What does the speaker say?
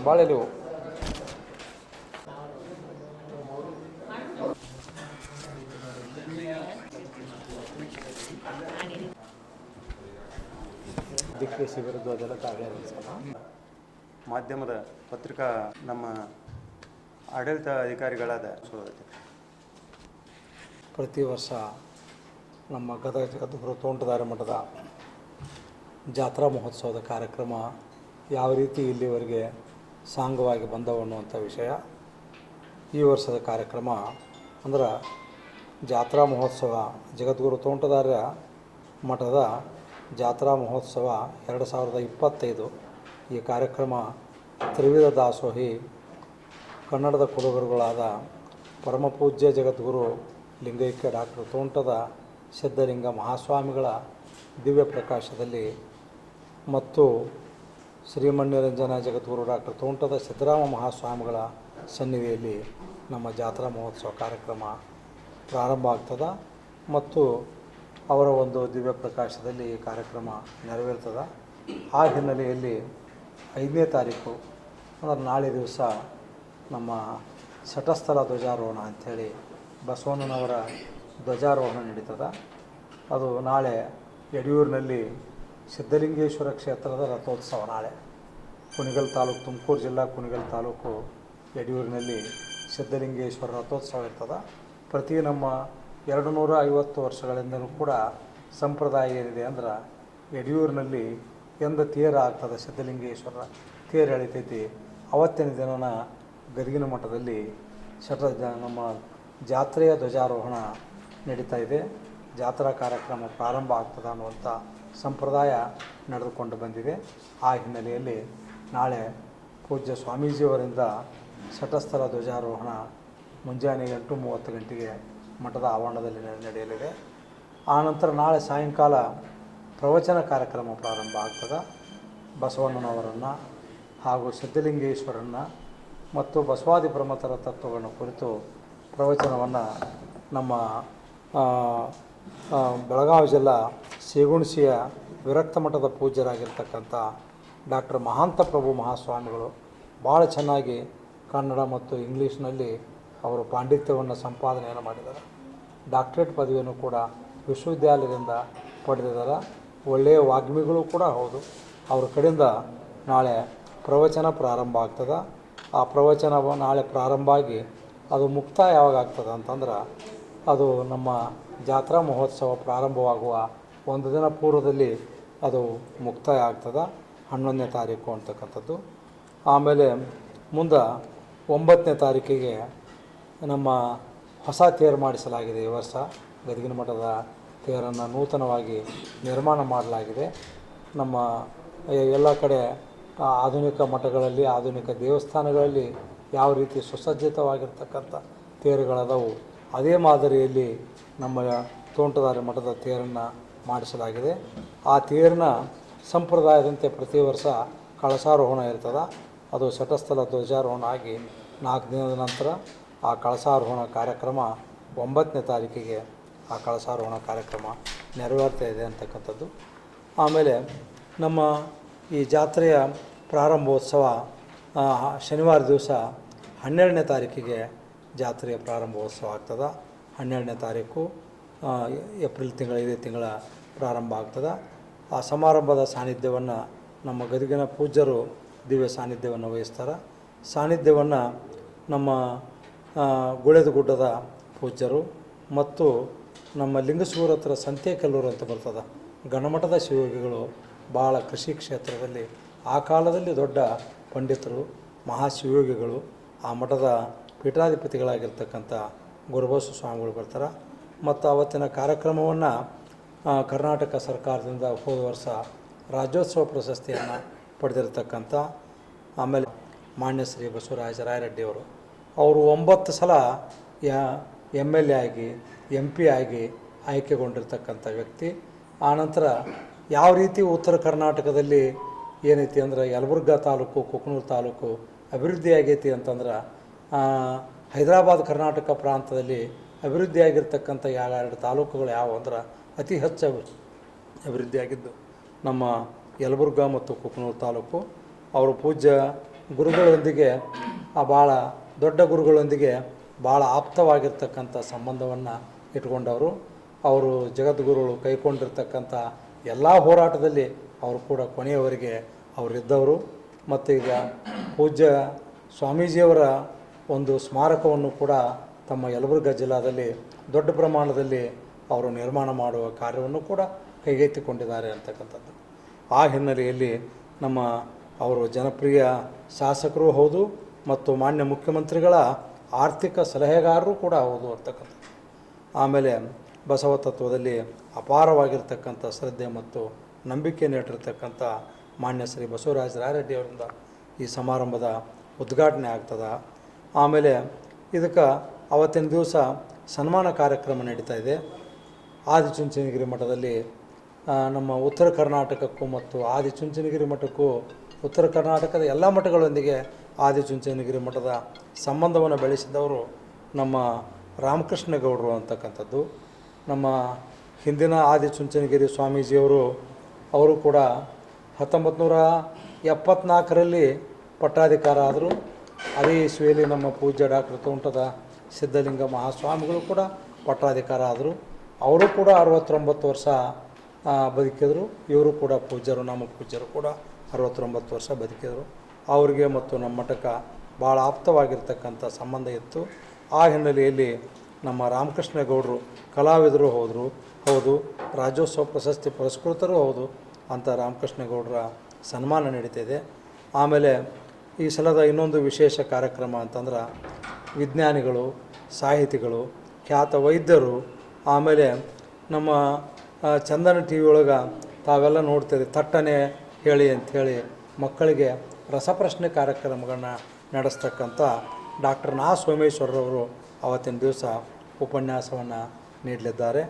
ಬಾಳೆಲೆ ಹೂ ದಿಕ್ಕೆ ಶಿಬಿರದ್ದು ಅದೆಲ್ಲ ತಾವೇ ಮಾಧ್ಯಮದ ಪತ್ರಿಕಾ ನಮ್ಮ ಆಡಳಿತ ಅಧಿಕಾರಿಗಳಾದ ಪ್ರತಿ ವರ್ಷ ನಮ್ಮ ಗದಗ ಜಗದ್ಗುರು ತೋಂಟದಾರ ಮಠದ ಜಾತ್ರಾ ಮಹೋತ್ಸವದ ಕಾರ್ಯಕ್ರಮ ಯಾವ ರೀತಿ ಇಲ್ಲಿವರೆಗೆ ಸಾಂಗವಾಗಿ ಬಂದವು ಅನ್ನುವಂಥ ವಿಷಯ ಈ ವರ್ಷದ ಕಾರ್ಯಕ್ರಮ. ಅಂದ್ರೆ ಜಾತ್ರಾ ಮಹೋತ್ಸವ, ಜಗದ್ಗುರು ತೋಂಟದಾರ್ಯ ಮಠದ ಜಾತ್ರಾ ಮಹೋತ್ಸವ ಎರಡು ಸಾವಿರದ ಇಪ್ಪತ್ತೈದು. ಈ ಕಾರ್ಯಕ್ರಮ ತ್ರಿವಿಧ ದಾಸೋಹಿ, ಕನ್ನಡದ ಕುಲಗುರುಗಳಾದ ಪರಮಪೂಜ್ಯ ಜಗದ್ಗುರು ಲಿಂಗೈಕ್ಯ ಡಾಕ್ಟರ್ ತೋಂಟದ ಸಿದ್ಧಲಿಂಗ ಮಹಾಸ್ವಾಮಿಗಳ ದಿವ್ಯ ಪ್ರಕಾಶದಲ್ಲಿ ಮತ್ತು ಶ್ರೀಮನ್ಯರಂಜನ ಜಗದ್ಗುರು ಡಾಕ್ಟರ್ ತೋಂಟದ ಸಿದ್ದರಾಮ ಮಹಾಸ್ವಾಮಿಗಳ ಸನ್ನಿಧಿಯಲ್ಲಿ ನಮ್ಮ ಜಾತ್ರಾ ಮಹೋತ್ಸವ ಕಾರ್ಯಕ್ರಮ ಪ್ರಾರಂಭ ಆಗ್ತದೆ ಮತ್ತು ಅವರ ಒಂದು ದಿವ್ಯ ಪ್ರಕಾಶದಲ್ಲಿ ಈ ಕಾರ್ಯಕ್ರಮ ನೆರವೇರ್ತದೆ. ಆ ಹಿನ್ನೆಲೆಯಲ್ಲಿ ಐದನೇ ತಾರೀಕು, ಅಂದರೆ ನಾಳೆ ದಿವಸ ನಮ್ಮ ಸಟಸ್ಥಲ ಧ್ವಜಾರೋಹಣ ಅಂಥೇಳಿ ಬಸವಣ್ಣನವರ ಧ್ವಜಾರೋಹಣ ನಡೀತದೆ. ಅದು ನಾಳೆ ಯಡಿಯೂರಿನಲ್ಲಿ ಸಿದ್ಧಲಿಂಗೇಶ್ವರ ಕ್ಷೇತ್ರದ ರಥೋತ್ಸವ ನಾಳೆ. ಕುಣಿಗಲ್ ತಾಲೂಕು, ತುಮಕೂರು ಜಿಲ್ಲಾ ಕುಣಿಗಲ್ ತಾಲೂಕು ಯಡಿಯೂರಿನಲ್ಲಿ ಸಿದ್ಧಲಿಂಗೇಶ್ವರ ರಥೋತ್ಸವ ಇರ್ತದೆ. ಪ್ರತಿ ನಮ್ಮ ಎರಡು ನೂರ ಐವತ್ತು ವರ್ಷಗಳಿಂದಲೂ ಕೂಡ ಸಂಪ್ರದಾಯ ಏನಿದೆ ಅಂದ್ರೆ ಯಡಿಯೂರಿನಲ್ಲಿ ಎಂದ ತೇರ ಆಗ್ತದೆ ಸಿದ್ಧಲಿಂಗೇಶ್ವರ. ತೇರು ಎಳಿತೈತಿ. ಅವತ್ತಿನ ದಿನನ ಗದಗಿನ ಮಠದಲ್ಲಿ ಶಟ ನಮ್ಮ ಜಾತ್ರೆಯ ಧ್ವಜಾರೋಹಣ ನಡೀತಾ ಇದೆ. ಜಾತ್ರಾ ಕಾರ್ಯಕ್ರಮ ಪ್ರಾರಂಭ ಆಗ್ತದೆ ಅನ್ನುವಂಥ ಸಂಪ್ರದಾಯ ನಡೆದುಕೊಂಡು ಬಂದಿದೆ. ಆ ಹಿನ್ನೆಲೆಯಲ್ಲಿ ನಾಳೆ ಪೂಜ್ಯ ಸ್ವಾಮೀಜಿಯವರಿಂದ ಶಟಸ್ಥಲ ಧ್ವಜಾರೋಹಣ ಮುಂಜಾನೆ ಎಂಟು ಮೂವತ್ತು ಗಂಟೆಗೆ ಮಠದ ಆವರಣದಲ್ಲಿ ನಡೆಯಲಿದೆ. ಆನಂತರ ನಾಳೆ ಸಾಯಂಕಾಲ ಪ್ರವಚನ ಕಾರ್ಯಕ್ರಮ ಪ್ರಾರಂಭ ಆಗ್ತದೆ. ಬಸವಣ್ಣನವರನ್ನು ಹಾಗೂ ಸಿದ್ಧಲಿಂಗೇಶ್ವರನ್ನು ಮತ್ತು ಬಸವಾದಿ ಪ್ರಮತರ ತತ್ವಗಳನ್ನು ಕುರಿತು ಪ್ರವಚನವನ್ನು ನಮ್ಮ ಬೆಳಗಾವಿ ಜಿಲ್ಲಾ ಸೇಗುಣಸಿಯ ವಿರಕ್ತ ಮಠದ ಪೂಜ್ಯರಾಗಿರ್ತಕ್ಕಂಥ ಡಾಕ್ಟರ್ ಮಹಾಂತ ಪ್ರಭು ಮಹಾಸ್ವಾಮಿಗಳು ಭಾಳ ಚೆನ್ನಾಗಿ ಕನ್ನಡ ಮತ್ತು ಇಂಗ್ಲೀಷ್ನಲ್ಲಿ ಅವರು ಪಾಂಡಿತ್ಯವನ್ನು ಸಂಪಾದನೆಯನ್ನು ಮಾಡಿದ್ದಾರೆ. ಡಾಕ್ಟ್ರೇಟ್ ಪದವಿಯನ್ನು ಕೂಡ ವಿಶ್ವವಿದ್ಯಾಲಯದಿಂದ ಪಡೆದಿದ್ದಾರೆ. ಒಳ್ಳೆಯ ವಾಗ್ಮಿಗಳು ಕೂಡ ಹೌದು. ಅವ್ರ ಕಡೆಯಿಂದ ನಾಳೆ ಪ್ರವಚನ ಪ್ರಾರಂಭ ಆಗ್ತದೆ. ಆ ಪ್ರವಚನ ನಾಳೆ ಪ್ರಾರಂಭ ಆಗಿ ಅದು ಮುಕ್ತಾಯ ಯಾವಾಗ ಆಗ್ತದೆ ಅಂತಂದ್ರೆ ಅದು ನಮ್ಮ ಜಾತ್ರಾ ಮಹೋತ್ಸವ ಪ್ರಾರಂಭವಾಗುವ ಒಂದು ದಿನ ಪೂರ್ವದಲ್ಲಿ ಅದು ಮುಕ್ತಾಯ ಆಗ್ತದೆ ಹನ್ನೊಂದನೇ ತಾರೀಕು ಅಂತಕ್ಕಂಥದ್ದು. ಆಮೇಲೆ ಮುಂದೆ ಒಂಬತ್ತನೇ ತಾರೀಕಿಗೆ ನಮ್ಮ ಹೊಸ ತೇರು ಮಾಡಿಸಲಾಗಿದೆ ಈ ವರ್ಷ. ಗದಗಿನ ಮಠದ ತೇರನ್ನು ನೂತನವಾಗಿ ನಿರ್ಮಾಣ ಮಾಡಲಾಗಿದೆ. ನಮ್ಮ ಎಲ್ಲ ಕಡೆ ಆಧುನಿಕ ಮಠಗಳಲ್ಲಿ, ಆಧುನಿಕ ದೇವಸ್ಥಾನಗಳಲ್ಲಿ ಯಾವ ರೀತಿ ಸುಸಜ್ಜಿತವಾಗಿರ್ತಕ್ಕಂಥ ತೇರುಗಳದವು ಅದೇ ಮಾದರಿಯಲ್ಲಿ ನಮ್ಮ ತೋಂಟದಾರಿ ಮಠದ ತೇರನ್ನು ಮಾಡಿಸಲಾಗಿದೆ. ಆ ತೇರಿನ ಸಂಪ್ರದಾಯದಂತೆ ಪ್ರತಿ ವರ್ಷ ಕಳಸಾರೋಹಣ ಇರ್ತದೆ. ಅದು ಶಟಸ್ಥಲ ಧ್ವಜಾರೋಹಣ ಆಗಿ ನಾಲ್ಕು ದಿನದ ನಂತರ ಆ ಕಳಸಾರೋಹಣ ಕಾರ್ಯಕ್ರಮ ಒಂಬತ್ತನೇ ತಾರೀಕಿಗೆ ಆ ಕಳಸಾರೋಹಣ ಕಾರ್ಯಕ್ರಮ ನೆರವೇರ್ತಾ ಇದೆ ಅಂತಕ್ಕಂಥದ್ದು. ಆಮೇಲೆ ನಮ್ಮ ಈ ಜಾತ್ರೆಯ ಪ್ರಾರಂಭೋತ್ಸವ ಶನಿವಾರ ದಿವಸ ಹನ್ನೆರಡನೇ ತಾರೀಕಿಗೆ ಜಾತ್ರೆಯ ಪ್ರಾರಂಭೋತ್ಸವ ಆಗ್ತದೆ. ಹನ್ನೆರಡನೇ ತಾರೀಕು ಏಪ್ರಿಲ್ ತಿಂಗಳ, ಇದೇ ತಿಂಗಳ ಪ್ರಾರಂಭ ಆಗ್ತದೆ. ಆ ಸಮಾರಂಭದ ಸಾನ್ನಿಧ್ಯವನ್ನು ನಮ್ಮ ಗದಗಿನ ಪೂಜ್ಯರು ದಿವ್ಯ ಸಾನ್ನಿಧ್ಯವನ್ನು ವಹಿಸ್ತಾರೆ. ಸಾನ್ನಿಧ್ಯವನ್ನು ನಮ್ಮ ಗುಡ್ಡದ ಪೂಜ್ಯರು ಮತ್ತು ನಮ್ಮ ಲಿಂಗಸೂರ ಹತ್ರ ಸಂತೆಕಲ್ಲೂರು ಅಂತ ಬರ್ತದೆ. ಗಣಮಠದ ಶಿವಯೋಗಿಗಳು ಭಾಳ ಕೃಷಿ ಕ್ಷೇತ್ರದಲ್ಲಿ ಆ ಕಾಲದಲ್ಲಿ ದೊಡ್ಡ ಪಂಡಿತರು ಮಹಾಶಿವಯೋಗಿಗಳು ಆ ಮಠದ ಪೀಠಾಧಿಪತಿಗಳಾಗಿರ್ತಕ್ಕಂಥ ಗುರುಬಸು ಸ್ವಾಮಿಗಳು ಬರ್ತಾರೆ. ಮತ್ತು ಅವತ್ತಿನ ಕಾರ್ಯಕ್ರಮವನ್ನು ಕರ್ನಾಟಕ ಸರ್ಕಾರದಿಂದ ಹೋದ ವರ್ಷ ರಾಜ್ಯೋತ್ಸವ ಪ್ರಶಸ್ತಿಯನ್ನು ಪಡೆದಿರತಕ್ಕಂಥ ಆಮೇಲೆ ಮಾನ್ಯ ಶ್ರೀ ಬಸವರಾಜ ರಾಯರೆಡ್ಡಿಯವರು ಅವರು. ಒಂಬತ್ತು ಸಲ ಎಂ ಎಲ್ ಎ ಆಗಿ ಎಂ ಪಿ ಆಗಿ ಆಯ್ಕೆಗೊಂಡಿರ್ತಕ್ಕಂಥ ವ್ಯಕ್ತಿ. ಆನಂತರ ಯಾವ ರೀತಿ ಉತ್ತರ ಕರ್ನಾಟಕದಲ್ಲಿ ಏನೈತಿ ಅಂದ್ರೆ ಯಲಬುರ್ಗಾ ತಾಲೂಕು, ಕುಕನೂರು ತಾಲೂಕು ಅಭಿವೃದ್ಧಿ ಆಗೈತಿ ಅಂತಂದ್ರೆ ಹೈದರಾಬಾದ್ ಕರ್ನಾಟಕ ಪ್ರಾಂತದಲ್ಲಿ ಅಭಿವೃದ್ಧಿಯಾಗಿರ್ತಕ್ಕಂಥ ಯಾವ ಎರಡು ತಾಲೂಕುಗಳು ಯಾವ ಅಂದ್ರೆ ಅತಿ ಹೆಚ್ಚು ಅಭಿ- ಅಭಿವೃದ್ಧಿಯಾಗಿದ್ದು ನಮ್ಮ ಯಲಬುರ್ಗ ಮತ್ತು ಕುಕನೂರು ತಾಲೂಕು. ಅವರು ಪೂಜ್ಯ ಗುರುಗಳೊಂದಿಗೆ, ಆ ಭಾಳ ದೊಡ್ಡ ಗುರುಗಳೊಂದಿಗೆ ಭಾಳ ಆಪ್ತವಾಗಿರ್ತಕ್ಕಂಥ ಸಂಬಂಧವನ್ನು ಇಟ್ಕೊಂಡವರು ಅವರು ಜಗದ್ಗುರುಗಳು ಕೈಕೊಂಡಿರ್ತಕ್ಕಂಥ ಎಲ್ಲ ಹೋರಾಟದಲ್ಲಿ ಅವರು ಕೂಡ ಕೊನೆಯವರೆಗೆ ಅವರಿದ್ದವರು. ಮತ್ತು ಈಗ ಪೂಜ್ಯ ಸ್ವಾಮೀಜಿಯವರ ಒಂದು ಸ್ಮಾರಕವನ್ನು ಕೂಡ ತಮ್ಮ ಯಲಬುರ್ಗಾ ಜಿಲ್ಲಾದಲ್ಲಿ ದೊಡ್ಡ ಪ್ರಮಾಣದಲ್ಲಿ ಅವರು ನಿರ್ಮಾಣ ಮಾಡುವ ಕಾರ್ಯವನ್ನು ಕೂಡ ಕೈಗೆತ್ತಿಕೊಂಡಿದ್ದಾರೆ ಅಂತಕ್ಕಂಥದ್ದು. ಆ ಹಿನ್ನೆಲೆಯಲ್ಲಿ ನಮ್ಮ ಅವರು ಜನಪ್ರಿಯ ಶಾಸಕರು ಹೌದು ಮತ್ತು ಮಾನ್ಯ ಮುಖ್ಯಮಂತ್ರಿಗಳ ಆರ್ಥಿಕ ಸಲಹೆಗಾರರು ಕೂಡ ಹೌದು ಅಂತಕ್ಕಂಥದ್ದು. ಆಮೇಲೆ ಬಸವ ತತ್ವದಲ್ಲಿ ಅಪಾರವಾಗಿರ್ತಕ್ಕಂಥ ಶ್ರದ್ಧೆ ಮತ್ತು ನಂಬಿಕೆ ನೀಡಿರ್ತಕ್ಕಂಥ ಮಾನ್ಯ ಶ್ರೀ ಬಸವರಾಜ ರಾಯರೆಡ್ಡಿಯವರಿಂದ ಈ ಸಮಾರಂಭದ ಉದ್ಘಾಟನೆ ಆಗ್ತದೆ. ಆಮೇಲೆ ಇದಕ್ಕೆ ಅವತ್ತಿನ ದಿವಸ ಸನ್ಮಾನ ಕಾರ್ಯಕ್ರಮ ನಡೀತಾ ಇದೆ. ಆದಿಚುಂಚನಗಿರಿ ಮಠದಲ್ಲಿ ನಮ್ಮ ಉತ್ತರ ಕರ್ನಾಟಕಕ್ಕೂ ಮತ್ತು ಆದಿಚುಂಚನಗಿರಿ ಮಠಕ್ಕೂ ಉತ್ತರ ಕರ್ನಾಟಕದ ಎಲ್ಲ ಮಠಗಳೊಂದಿಗೆ ಆದಿಚುಂಚನಗಿರಿ ಮಠದ ಸಂಬಂಧವನ್ನು ಬೆಳೆಸಿದವರು ನಮ್ಮ ರಾಮಕೃಷ್ಣ ಗೌಡರು ಅಂತಕ್ಕಂಥದ್ದು. ನಮ್ಮ ಹಿಂದಿನ ಆದಿಚುಂಚನಗಿರಿ ಸ್ವಾಮೀಜಿಯವರು, ಅವರು ಕೂಡ ಹತ್ತೊಂಬತ್ತು ನೂರ ಎಪ್ಪತ್ತ್ನಾಲ್ಕರಲ್ಲಿ ಪಟ್ಟಾಧಿಕಾರ ಆದರು. ಅದೇ ಇಸುವೆಯಲ್ಲಿ ನಮ್ಮ ಪೂಜ್ಯ ಡಾಕ್ಟರ್ ತೋಂಟದ ಸಿದ್ಧಲಿಂಗ ಮಹಾಸ್ವಾಮಿಗಳು ಕೂಡ ಪಟ್ಟಾಧಿಕಾರ ಆದರು. ಅವರು ಕೂಡ ಅರವತ್ತೊಂಬತ್ತು ವರ್ಷ ಬದುಕಿದರು. ಇವರು ಕೂಡ ಪೂಜ್ಯರು, ನಮ್ಮ ಪೂಜ್ಯರು ಕೂಡ ಅರವತ್ತೊಂಬತ್ತು ವರ್ಷ ಬದುಕಿದರು. ಅವರಿಗೆ ಮತ್ತು ನಮ್ಮ ಮಠಕ್ಕೆ ಭಾಳ ಆಪ್ತವಾಗಿರ್ತಕ್ಕಂಥ ಸಂಬಂಧ ಇತ್ತು. ಆ ಹಿನ್ನೆಲೆಯಲ್ಲಿ ನಮ್ಮ ರಾಮಕೃಷ್ಣ ಗೌಡರು ಕಲಾವಿದರು ಹೋದರು. ಹೌದು, ರಾಜ್ಯೋತ್ಸವ ಪ್ರಶಸ್ತಿ ಪುರಸ್ಕೃತರು ಹೌದು ಅಂತ ರಾಮಕೃಷ್ಣ ಗೌಡರ ಸನ್ಮಾನ ಇದೆ ಆಮೇಲೆ ಈ ಸಲದ ಇನ್ನೊಂದು ವಿಶೇಷ ಕಾರ್ಯಕ್ರಮ ಅಂತಂದ್ರೆ ವಿಜ್ಞಾನಿಗಳು, ಸಾಹಿತಿಗಳು, ಖ್ಯಾತ ವೈದ್ಯರು, ಆಮೇಲೆ ನಮ್ಮ ಚಂದನ ಟಿ ವಿ ಒಳಗೆ ತಾವೆಲ್ಲ ನೋಡ್ತೀರಿ, ತಟ್ಟನೆ ಹೇಳಿ ಅಂಥೇಳಿ ಮಕ್ಕಳಿಗೆ ರಸಪ್ರಶ್ನೆ ಕಾರ್ಯಕ್ರಮಗಳನ್ನ ನಡೆಸ್ತಕ್ಕಂಥ ಡಾಕ್ಟರ್ ನಾ. ಸೋಮೇಶ್ವರರವರು ಅವತ್ತಿನ ದಿವಸ ಉಪನ್ಯಾಸವನ್ನು ನೀಡಲಿದ್ದಾರೆ.